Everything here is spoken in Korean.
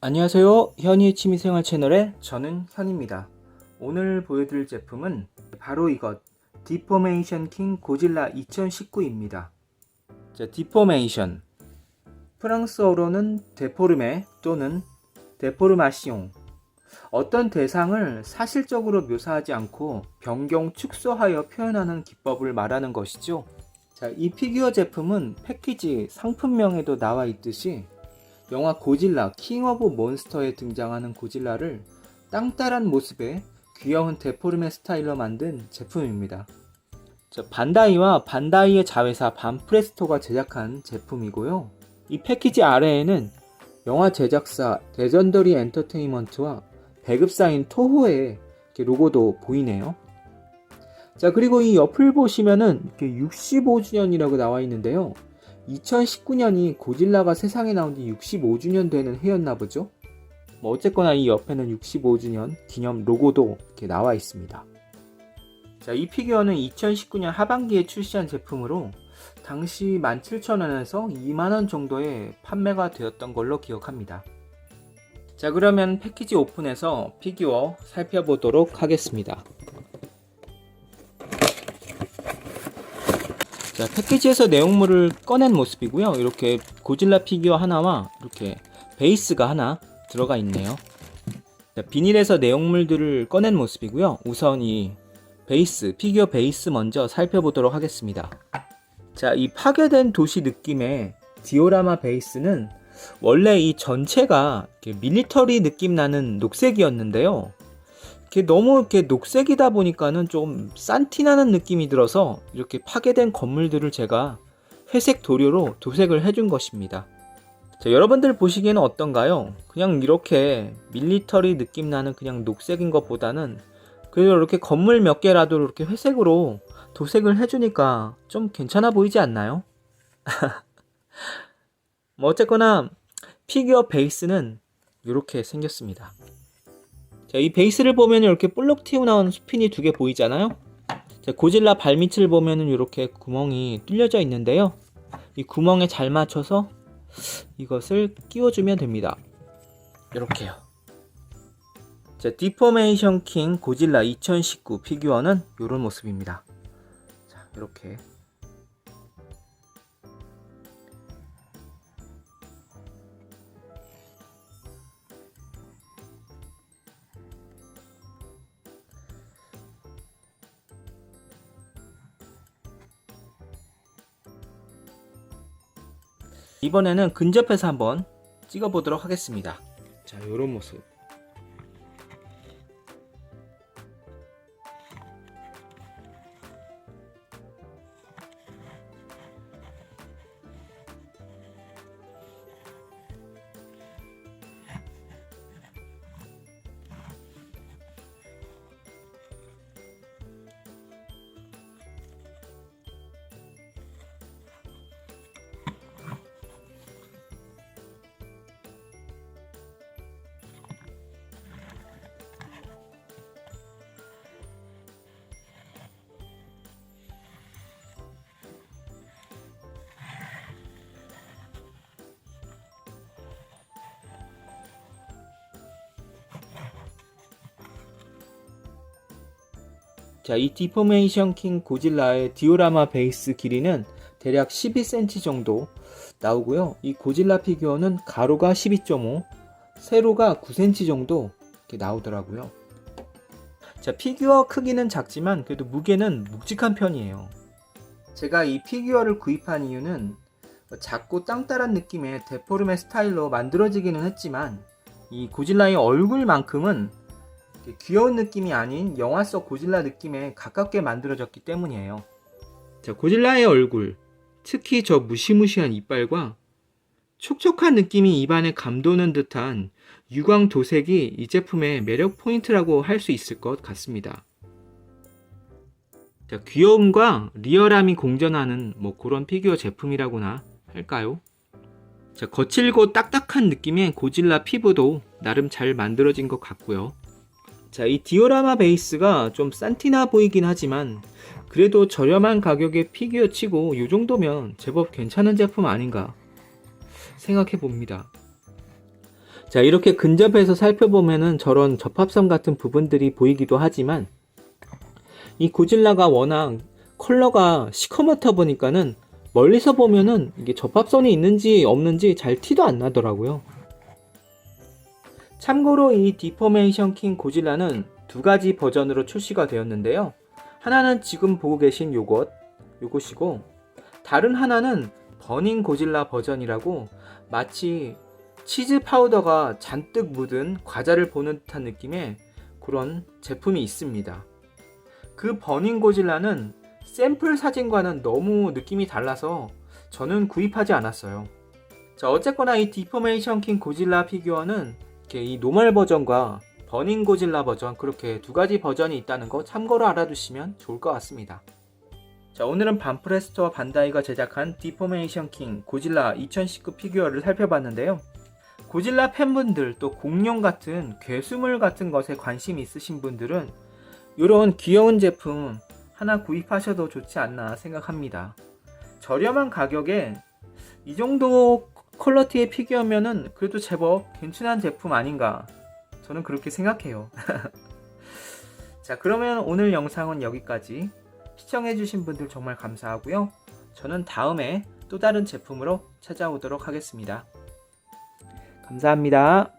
안녕하세요. 현이의 취미생활 채널의 저는 현입니다. 오늘 보여드릴 제품은 바로 이것 디포메이션 킹 고질라 2019입니다. 자, 디포메이션 프랑스어로는 데포르메 또는 데포르마시옹 어떤 대상을 사실적으로 묘사하지 않고 변경 축소하여 표현하는 기법을 말하는 것이죠. 자, 이 피규어 제품은 패키지 상품명에도 나와 있듯이 영화 고질라 킹 오브 몬스터에 등장하는 고질라를 땅따란 모습의 귀여운 데포르메 스타일로 만든 제품입니다. 저 반다이와 반다이의 자회사 반프레스토가 제작한 제품이고요. 이 패키지 아래에는 영화 제작사 레전더리 엔터테인먼트와 배급사인 토호의 로고도 보이네요. 자, 그리고 이 옆을 보시면은 이렇게 65주년이라고 나와 있는데요. 2019년이 고질라가 세상에 나온 지 65주년 되는 해였나 보죠? 뭐 어쨌거나 이 옆에는 65주년 기념 로고도 이렇게 나와 있습니다. 자, 이 피규어는 2019년 하반기에 출시한 제품으로 당시 17,000원에서 2만원 정도에 판매가 되었던 걸로 기억합니다. 자, 그러면 패키지 오픈해서 피규어 살펴보도록 하겠습니다. 자, 패키지에서 내용물을 꺼낸 모습이고요. 이렇게 고질라 피규어 하나와 이렇게 베이스가 하나 들어가 있네요. 자, 비닐에서 내용물들을 꺼낸 모습이고요. 우선 이 베이스, 피규어 베이스 먼저 살펴보도록 하겠습니다. 자, 이 파괴된 도시 느낌의 디오라마 베이스는 원래 이 전체가 밀리터리 느낌 나는 녹색이었는데요. 이렇게 너무 이렇게 녹색이다 보니까는 좀 산티나는 느낌이 들어서 이렇게 파괴된 건물들을 제가 회색 도료로 도색을 해준 것입니다. 자, 여러분들 보시기에는 어떤가요? 그냥 이렇게 밀리터리 느낌 나는 그냥 녹색인 것보다는 그래도 이렇게 건물 몇 개라도 이렇게 회색으로 도색을 해주니까 좀 괜찮아 보이지 않나요? 뭐 어쨌거나 피규어 베이스는 이렇게 생겼습니다. 자, 이 베이스를 보면 이렇게 볼록 튀어나온 스핀이 두 개 보이잖아요. 자, 고질라 발밑을 보면은 이렇게 구멍이 뚫려져 있는데요. 이 구멍에 잘 맞춰서 이것을 끼워주면 됩니다. 이렇게요. 자, 디포메이션 킹 고질라 2019 피규어는 이런 모습입니다. 자, 이렇게 이번에는 근접해서 한번 찍어 보도록 하겠습니다. 자, 이런 모습. 자, 이 디포메이션 킹 고질라의 디오라마 베이스 길이는 대략 12cm 정도 나오고요. 이 고질라 피규어는 가로가 12.5, 세로가 9cm 정도 이렇게 나오더라고요. 자, 피규어 크기는 작지만 그래도 무게는 묵직한 편이에요. 제가 이 피규어를 구입한 이유는 작고 땅따란 느낌의 데포르메 스타일로 만들어지기는 했지만 이 고질라의 얼굴만큼은 귀여운 느낌이 아닌 영화 속 고질라 느낌에 가깝게 만들어졌기 때문이에요. 자, 고질라의 얼굴, 특히 저 무시무시한 이빨과 촉촉한 느낌이 입안에 감도는 듯한 유광 도색이 이 제품의 매력 포인트라고 할 수 있을 것 같습니다. 자, 귀여움과 리얼함이 공존하는 뭐 그런 피규어 제품이라고나 할까요? 자, 거칠고 딱딱한 느낌의 고질라 피부도 나름 잘 만들어진 것 같고요. 자, 이 디오라마 베이스가 좀 산티나 보이긴 하지만 그래도 저렴한 가격의 피규어 치고 이 정도면 제법 괜찮은 제품 아닌가 생각해 봅니다. 자, 이렇게 근접해서 살펴보면은 저런 접합선 같은 부분들이 보이기도 하지만 이 고질라가 워낙 컬러가 시커멓다 보니까는 멀리서 보면은 이게 접합선이 있는지 없는지 잘 티도 안 나더라고요. 참고로 이 디포메이션 킹 고질라는 두 가지 버전으로 출시가 되었는데요. 하나는 지금 보고 계신 요것, 요것이고 다른 하나는 버닝 고질라 버전이라고 마치 치즈 파우더가 잔뜩 묻은 과자를 보는 듯한 느낌의 그런 제품이 있습니다. 그 버닝 고질라는 샘플 사진과는 너무 느낌이 달라서 저는 구입하지 않았어요. 자, 어쨌거나 이 디포메이션 킹 고질라 피규어는 이렇게 이 노멀 버전과 버닝 고질라 버전 그렇게 두 가지 버전이 있다는 거 참고로 알아두시면 좋을 것 같습니다. 자, 오늘은 반프레스토와 반다이가 제작한 디포메이션 킹 고질라 2019 피규어를 살펴봤는데요. 고질라 팬분들 또 공룡 같은 괴수물 같은 것에 관심 있으신 분들은 이런 귀여운 제품 하나 구입하셔도 좋지 않나 생각합니다. 저렴한 가격에 이 정도 퀄러티의 피규어면은 그래도 제법 괜찮은 제품 아닌가 저는 그렇게 생각해요. 자, 그러면 오늘 영상은 여기까지. 시청해주신 분들 정말 감사하고요. 저는 다음에 또 다른 제품으로 찾아오도록 하겠습니다. 감사합니다.